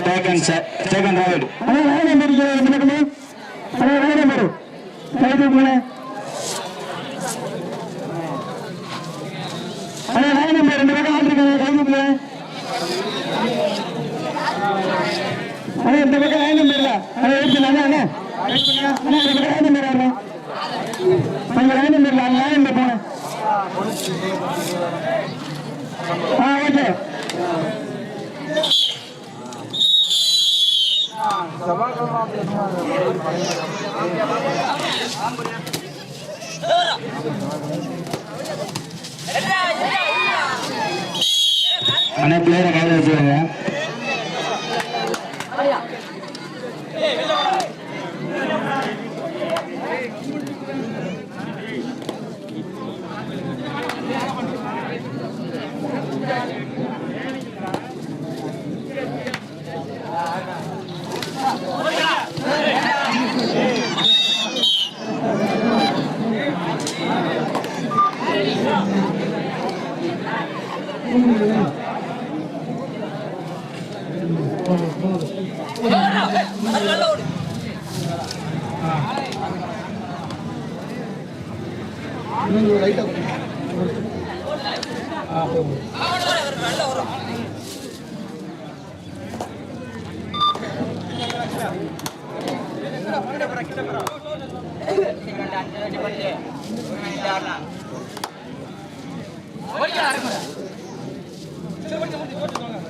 taken se- taken right. அண்ணா line number இருக்கிறது முன்னக்கமே அண்ணா லைன் நம்பர் கைது போன அண்ணா லைன் நம்பர் ரெண்டு பக்கம் ஆள் இருக்காங்க கைது போன அண்ணா இந்த பக்கம் லைன் நம்பர் இல்ல அண்ணா எடுத்து அண்ணா அண்ணா. அண்ணா. இந்த பக்கம் லைன் நம்பர் அண்ணா அங்க லைன் நம்பர் இல்ல லைன் நம்பர் போன ஆ ஓகே அண்ணா பிளேயரை கையில் வச்சுக்கோங்க அண்ணா இதுல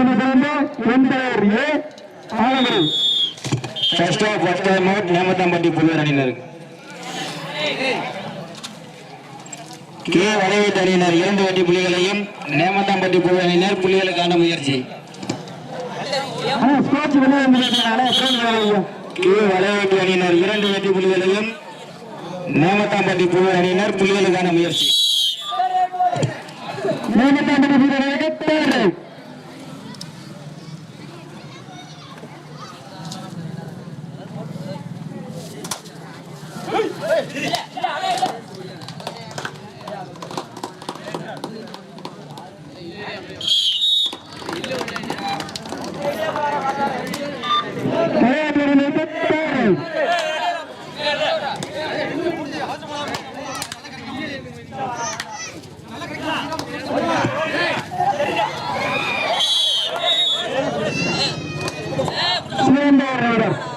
சேர்ந்து எம்பையர் ஏ Alangudi first half first time out Nemathampatti புல்வர் அணியினருக்கு கே வளைவீட்டு அணியினர் இரண்டு வெட்டி புள்ளிகளையும் நேமத்தாம்பட்டி புல்வர் அணியினர் புள்ளிகளுக்கான முயற்சி. கே அணியினர் இரண்டு வெட்டி நேமத்தாம்பட்டி புல்வர் அணியினர் புள்ளிகளுக்கான முயற்சி. நேமத்தாம்பட்டி வீரர்களுக்கு பதினைந்தாயிரம் ரூபாய்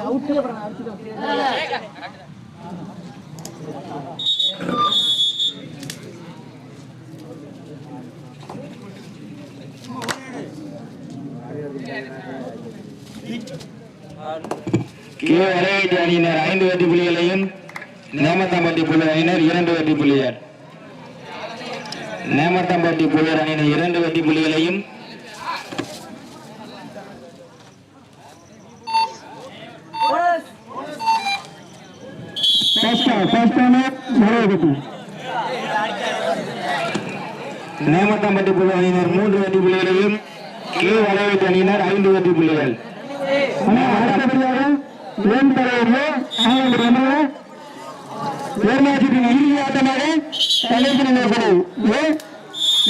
அவுட்டில் அப்புறம் அடிச்சுட்டு கே வடவேட்டி அணியினர் ஐந்து வெற்றி புள்ளிகளையும் நேமத்தாம்பட்டி புலியூர். அணியினர் இரண்டு வெற்றி புள்ளிகள் நேமத்தாம்பட்டி புலியூர் அணியினர் இரண்டு வெற்றி புள்ளிகளையும் ஃபர்ஸ்ட் ஃபர்ஸ்ட் வடவேட்டி நேமத்தாம்பட்டி புலியூர் அணியினர் மூன்று வெற்றி புள்ளிகளையும் கே வடவேட்டி அணியினர் ஐந்து வெற்றி புள்ளிகள் ஆனா அடுத்தபடியாக ஏன் தலைவர்களோ ஆனந்தர் எம்எல்ஏ ஏர்மாஜிப்பின் இறுதி ஆட்டமாக கணேசன் குழு ஏ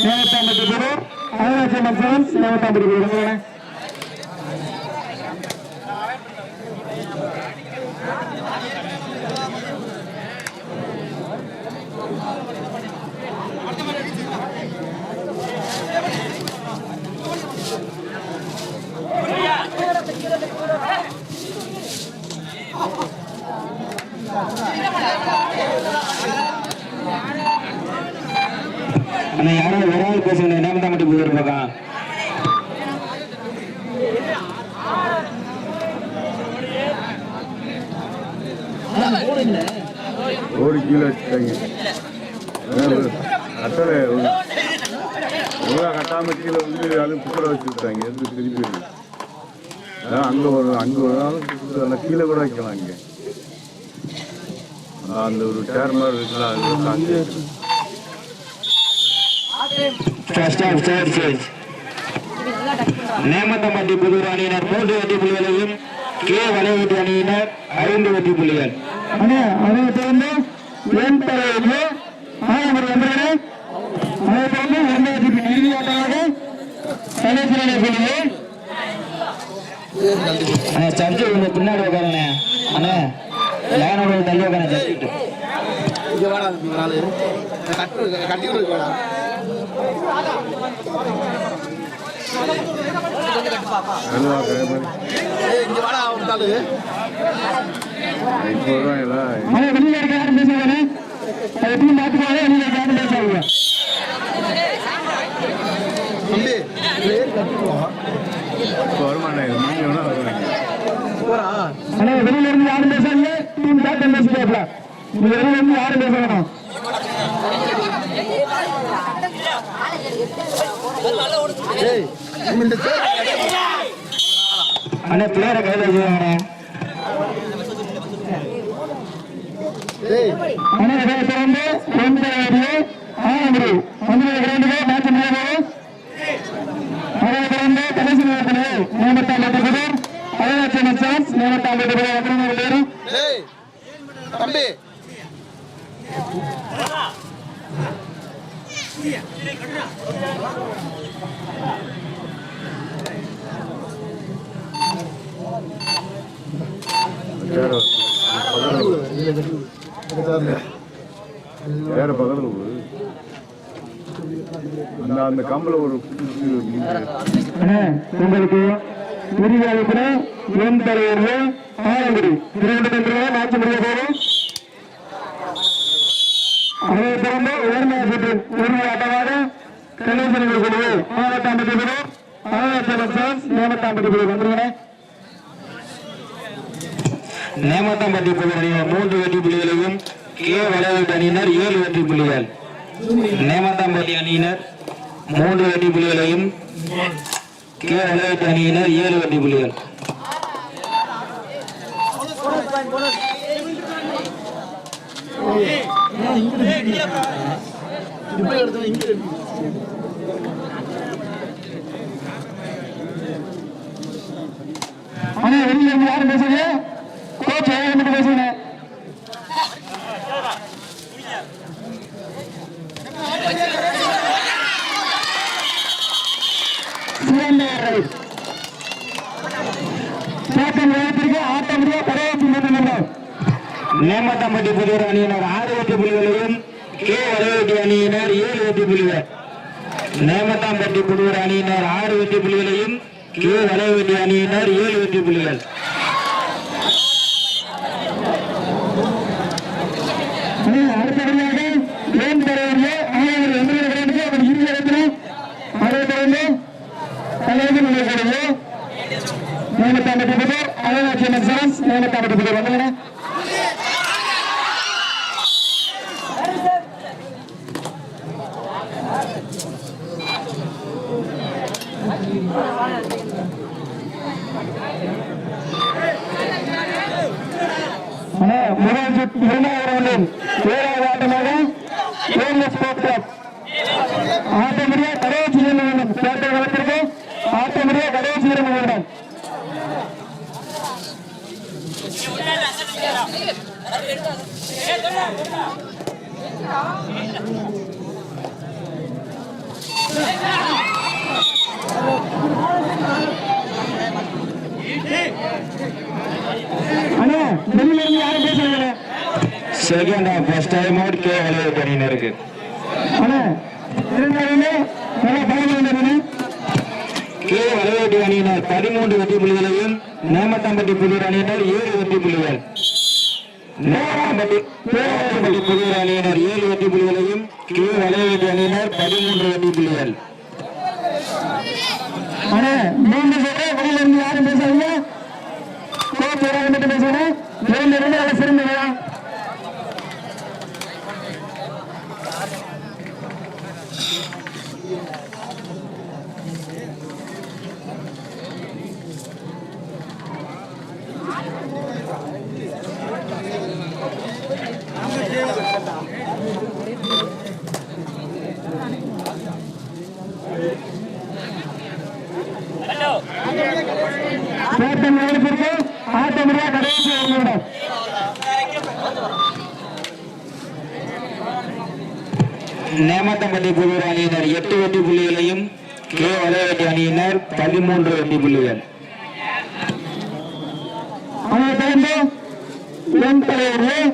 நேவத்தாம்பட்டி குழு அருணாச்சல் மன்சவன் நேவத்தாம்பட்டி குழு எங்கே ஆனா யாராவது ஒரு ஆள் பேசுங்க ஒரு கீழே வச்சுட்டாங்க கட்டளை ஒழுங்கா கட்டாம கீழே வந்து அதுவும் குக்கரை வச்சுருக்காங்க விட்டாங்க. திருப்பி அங்கே ஒரு அங்கே ஒரு நாள் கீழே கூட வைக்கலாம் இங்கே. அந்த ஒரு சேர் மாதிரி இருக்கலாம் அது உட்காந்து first half third stage Nemathampatti Pudur அணியினர் மூன்று வெற்றி புள்ளிகளையும் கே வலைவீட்டு அணியினர் ஐந்து வெற்றி புள்ளிகள் தொடர்ந்து ஏன் தலைவர்களோ ஆனந்தர் எம்எல்ஏ அதை தொடர்ந்து ஏர்மாஜிப்பின் இறுதி ஆட்டமாக கணேசன் குழு அண்ணா சர்ச்சு கொஞ்சம் பின்னாடி உட்காருண்ணே அண்ணா லைனோட தள்ளி உட்கார சர்ச்சுட்டு இங்க வாடா இங்க நாலு கட்டு கட்டி வெளியில யாரும் பேசுவாங்க யாரும் இருந்து யாரும் வெளியில இருந்து யாரும் பேச அண்ணா பிளேயரை கையில் வச்சுக்கோங்கண்ணே ஆனா இதை தொடர்ந்து ஒன்று ஆனந்தர் வந்து ரெண்டு பேர் மேட்ச் முடியாது அதை தொடர்ந்து கடைசி நேரத்தில் சான்ஸ் நேமத்தாம் வெட்டுகிறோம் அப்படின்னு வேற பக்கத்தில் அந்த அந்த கம்பளை ஒரு உங்களுக்கு அழைப்புல என் தலைவர் ஆனந்தர் இரண்டு தந்திரங்களா மேட்ச் முடிய போகும் அதை குழு மாவட்டாம்பட்டி குழு அருணாச்சலம் சான்ஸ் நேமத்தாம்பட்டி குழு வந்துருங்க நேமத்தாம்பட்டி அணியினர் மூன்று வெற்றி புள்ளிகளையும் கே வலைவீட்டு அணியினர் ஏழு வெற்றி புள்ளிகள். நேமத்தாம்பட்டி அணியினர் மூன்று வெற்றி புள்ளிகளையும் கே வலைவீட்டு அணியினர் ஏழு வெற்றி புள்ளிகள். அண்ணா வெளியே யாரும் பேசுறீங்க கோச் மட்டும் பேசுங்க சிறந்த ரைட். கேப்டன் வேகத்திற்கு ஆட்ட முடிய நிறுவனம் நேமத்தாம்பட்டி புலியூர் அணியினர் ஆறு வெற்றி புள்ளிகளையும் கே வலைவீட்டு அணியினர் ஏழு வெற்றி புள்ளிகள் நேமத்தாம்பட்டி புலியூர் அணியினர் ஆறு வெற்றி புள்ளிகளையும் கே வலைவீட்டு அணியினர் ஏழு வெற்றி புள்ளிகள் அண்ணே, அடுத்தபடியாக ஏன் தலைவர்களே ஆணையர் எம்எல்ஏ கிடையாது அவர் இறுதி இடத்துல அதை தொடர்ந்து தலைவர் நிலைப்படுது நேமத்தாம்பட்டி புதூர் அழகாட்சி நெக்ஸான்ஸ் நேமத்தாம்பட்டி புதூர் வந்துங்க அண்ணே, முதல் ஏழாவது ஆட்டமாக ஏஎல்எஸ் கடைசி இரண்டு பேட்டை களத்திற்கு ஆட்டமுடிய கடைசி இரண்டு அண்ணே வெளியில இருந்து யாரும் பேசுறீங்க second half first time out K வளைவு அணியினருக்கு இரண்டாவது நல்லா இருந்தது கே அணியினர் பதிமூன்று வெற்றி புள்ளிகளையும் நேமத்தாம்பட்டி புதூர் அணியினர் ஏழு வெற்றி புள்ளிகள். நேமத்தாம்பட்டி புதூர் அணியினர் ஏழு வெற்றி புள்ளிகளையும் கே வளைவேட்டி அணியினர் பதிமூன்று வெற்றி புள்ளிகள். அண்ணே மீண்டும் சொல்றேன் வெளியில இருந்து யாரும் பேசாதீங்க. கோச் யாராவது மட்டும் பேசுறேன் சிறந்த இருந்து நேமத்தம்பட்டி புதூர் அணியினர் எட்டு வெற்றி புள்ளிகளையும் கே வளைவேட்டி அணியினர் பதிமூன்று வெற்றி புள்ளிகள். அதை தொடர்ந்து என் தலைவர்